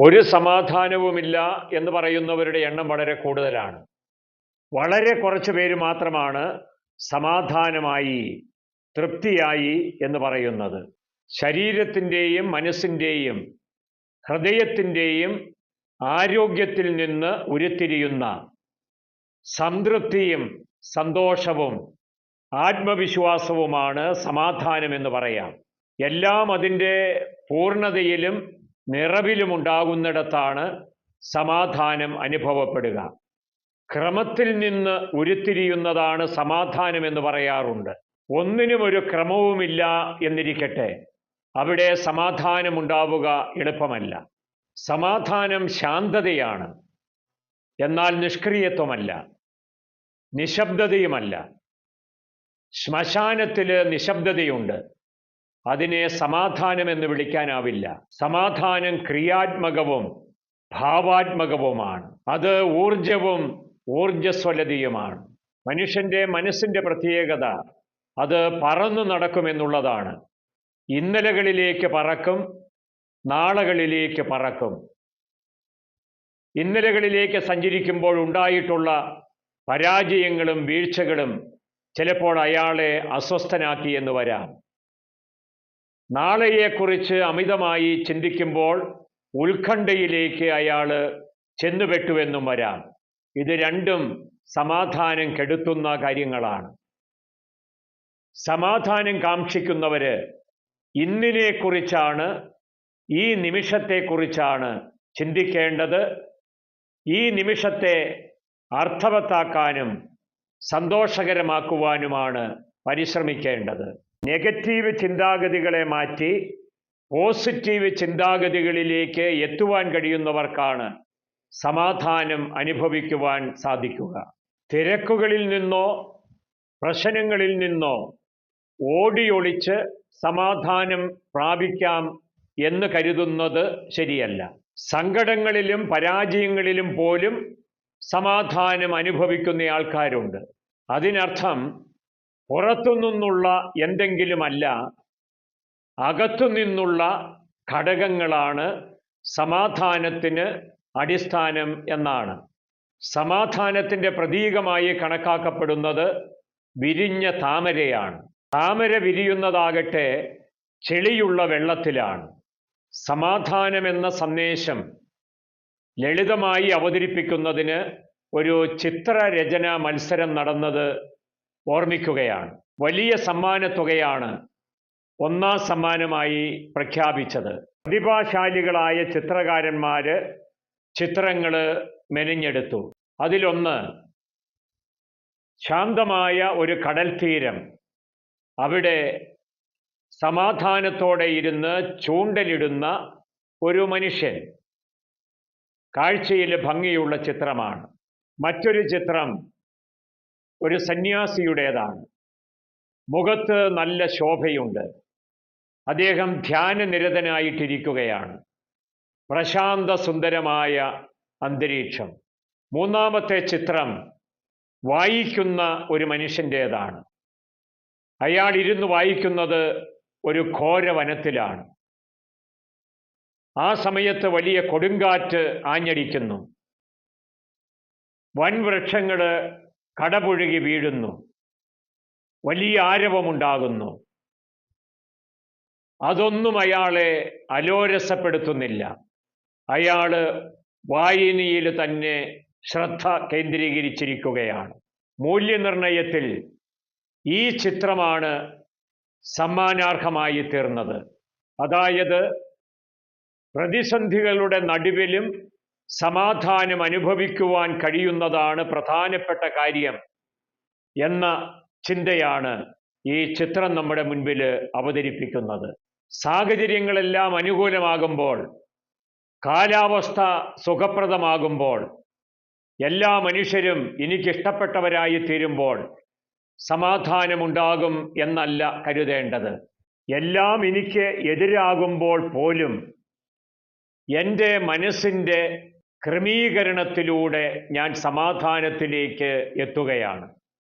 ഒരു സമാധാനവുമില്ല എന്ന് പറയുന്നവരുടെ എണ്ണം വളരെ കൂടുതലാണ്. വളരെ കുറച്ച് പേര് മാത്രമാണ് സമാധാനമായി തൃപ്തിയായി എന്ന് പറയുന്നത്. ശരീരത്തിന്റെയും മനസ്സിന്റെയും ഹൃദയത്തിന്റെയും ആരോഗ്യത്തിൽ നിന്ന് ഉരുത്തിരിയുന്ന സംതൃപ്തിയും സന്തോഷവും ആത്മവിശ്വാസവുമാണ് സമാധാനം എന്ന് പറയാം. എല്ലാം അതിന്റെ പൂർണതയിലും നിറവിലും ഉണ്ടാകുന്നിടത്താണ് സമാധാനം അനുഭവപ്പെടുക. ക്രമത്തിൽ നിന്ന് ഉരുത്തിരിയുന്നതാണ് സമാധാനം എന്ന് പറയാറുണ്ട്. ഒന്നിനും ഒരു ക്രമവുമില്ല എന്നിരിക്കട്ടെ. അവിടെ സമാധാനമുണ്ടാവുക എളുപ്പമല്ല. സമാധാനം ശാന്തതയാണ്. എന്നാൽ നിഷ്ക്രിയത്വമല്ല. നിശബ്ദതയുമല്ല. ശ്മശാനത്തിൽ നിശബ്ദതയുണ്ട്. അതിനെ സമാധാനം എന്ന് വിളിക്കാനാവില്ല. സമാധാനം ക്രിയാത്മകവും ഭാവാത്മകവുമാണ്. അത് ഊർജവും ഊർജസ്വലതയുമാണ് മനുഷ്യന്റെ മനസ്സിന്റെ പ്രത്യേകത അത് പറന്നു നടക്കുമെന്നുള്ളതാണ്. ഇന്നലകളിലേക്ക് പറക്കും നാളകളിലേക്ക് പറക്കും. ഇന്നലകളിലേക്ക് സഞ്ചരിക്കുമ്പോൾ ഉണ്ടായിട്ടുള്ള പരാജയങ്ങളും വീഴ്ചകളും ചിലപ്പോൾ അയാളെ അസ്വസ്ഥനാക്കി എന്ന് വരാം. നാളെയെക്കുറിച്ച് അമിതമായി ചിന്തിക്കുമ്പോൾ ഉത്കണ്ഠയിലേക്ക് അയാൾ ചെന്നുപെട്ടുവെന്നും വരാം. ഇത് രണ്ടും സമാധാനം കെടുത്തുന്ന കാര്യങ്ങളാണ്. സമാധാനം കാക്ഷിക്കുന്നവര് ഇന്നിനെക്കുറിച്ചാണ് ഈ നിമിഷത്തെക്കുറിച്ചാണ് ചിന്തിക്കേണ്ടത്. ഈ നിമിഷത്തെ അർത്ഥവത്താക്കാനും സന്തോഷകരമാക്കുവാനുമാണ് പരിശ്രമിക്കേണ്ടത്. നെഗറ്റീവ് ചിന്താഗതികളെ മാറ്റി പോസിറ്റീവ് ചിന്താഗതികളിലേക്ക് എത്തുവാൻ കഴിയുന്നവർക്കാണ് സമാധാനം അനുഭവിക്കുവാൻ സാധിക്കുക. തിരക്കുകളിൽ നിന്നോ പ്രശ്നങ്ങളിൽ നിന്നോ ഓടിയൊളിച്ച് സമാധാനം പ്രാപിക്കാം എന്ന് കരുതുന്നത് ശരിയല്ല. സങ്കടങ്ങളിലും പരാജയങ്ങളിലും പോലും സമാധാനം അനുഭവിക്കുന്ന ആൾക്കാരുണ്ട്. അതിനർത്ഥം പുറത്തുനിന്നുള്ള എന്തെങ്കിലുമല്ല അകത്തുനിന്നുള്ള ഘടകങ്ങളാണ് സമാധാനത്തിന് അടിസ്ഥാനം എന്നാണ്. സമാധാനത്തിന്റെ പ്രതീകമായി കണക്കാക്കപ്പെടുന്നത് വിരിഞ്ഞ താമരയാണ്. താമര വിരിയുന്നതാകട്ടെ ചെളിയുള്ള വെള്ളത്തിലാണ്. സമാധാനമെന്ന സന്ദേശം ലളിതമായി അവതരിപ്പിക്കുന്നതിന് ഒരു ചിത്രരചന മത്സരം നടന്നത് ഓർമ്മിക്കുകയാണ്. വലിയ സമ്മാനത്തുകയാണ് ഒന്നാം സമ്മാനമായി പ്രഖ്യാപിച്ചത്. പ്രതിഭാശാലികളായ ചിത്രകാരന്മാർ ചിത്രങ്ങൾ മെനഞ്ഞെടുത്തു. അതിലൊന്ന് ശാന്തമായ ഒരു കടൽ തീരം അവിടെ സമാധാനത്തോടെ ഇരുന്ന് ചൂണ്ടലിടുന്ന ഒരു മനുഷ്യൻ. കാഴ്ചയിൽ ഭംഗിയുള്ള ചിത്രമാണ്. മറ്റൊരു ചിത്രം ഒരു സന്യാസിയുടേതാണ്. മുഖത്ത് നല്ല ശോഭയുണ്ട്. അദ്ദേഹം ധ്യാനനിരതനായിട്ടിരിക്കുകയാണ്. പ്രശാന്ത സുന്ദരമായ അന്തരീക്ഷം. മൂന്നാമത്തെ ചിത്രം വായിക്കുന്ന ഒരു മനുഷ്യന്റേതാണ്. അയാൾ ഇരുന്ന് വായിക്കുന്നത് ഒരു ഘോര വനത്തിലാണ് ആ സമയത്ത് വലിയ കൊടുങ്കാറ്റ് ആഞ്ഞടിക്കുന്നു. വൻവൃക്ഷങ്ങൾ കടപുഴുകി വീഴുന്നു. വലിയ ആരവമുണ്ടാകുന്നു. അതൊന്നും അയാളെ അലോരസപ്പെടുത്തുന്നില്ല. അയാൾ വായനയിൽ തന്നെ ശ്രദ്ധ കേന്ദ്രീകരിച്ചിരിക്കുകയാണ്. മൂല്യനിർണയത്തിൽ ഈ ചിത്രമാണ് സമ്മാനാർഹമായി തീർന്നത്. അതായത് പ്രതിസന്ധികളുടെ നടുവിലും സമാധാനം അനുഭവിക്കുവാൻ കഴിയുന്നതാണ് പ്രധാനപ്പെട്ട കാര്യം എന്ന ചിന്തയാണ് ഈ ചിത്രം നമ്മുടെ മുൻപിൽ അവതരിപ്പിക്കുന്നത്. സാഹചര്യങ്ങളെല്ലാം അനുകൂലമാകുമ്പോൾ കാലാവസ്ഥ സുഖപ്രദമാകുമ്പോൾ എല്ലാ മനുഷ്യരും എനിക്കിഷ്ടപ്പെട്ടവരായി തീരുമ്പോൾ സമാധാനമുണ്ടാകും എന്നല്ല കരുതേണ്ടത്. എല്ലാം എനിക്ക് എതിരാകുമ്പോൾ പോലും എന്റെ മനസ്സിന്റെ ക്രമീകരണത്തിലൂടെ ഞാൻ സമാധാനത്തിലേക്ക് എത്തുകയാണ്.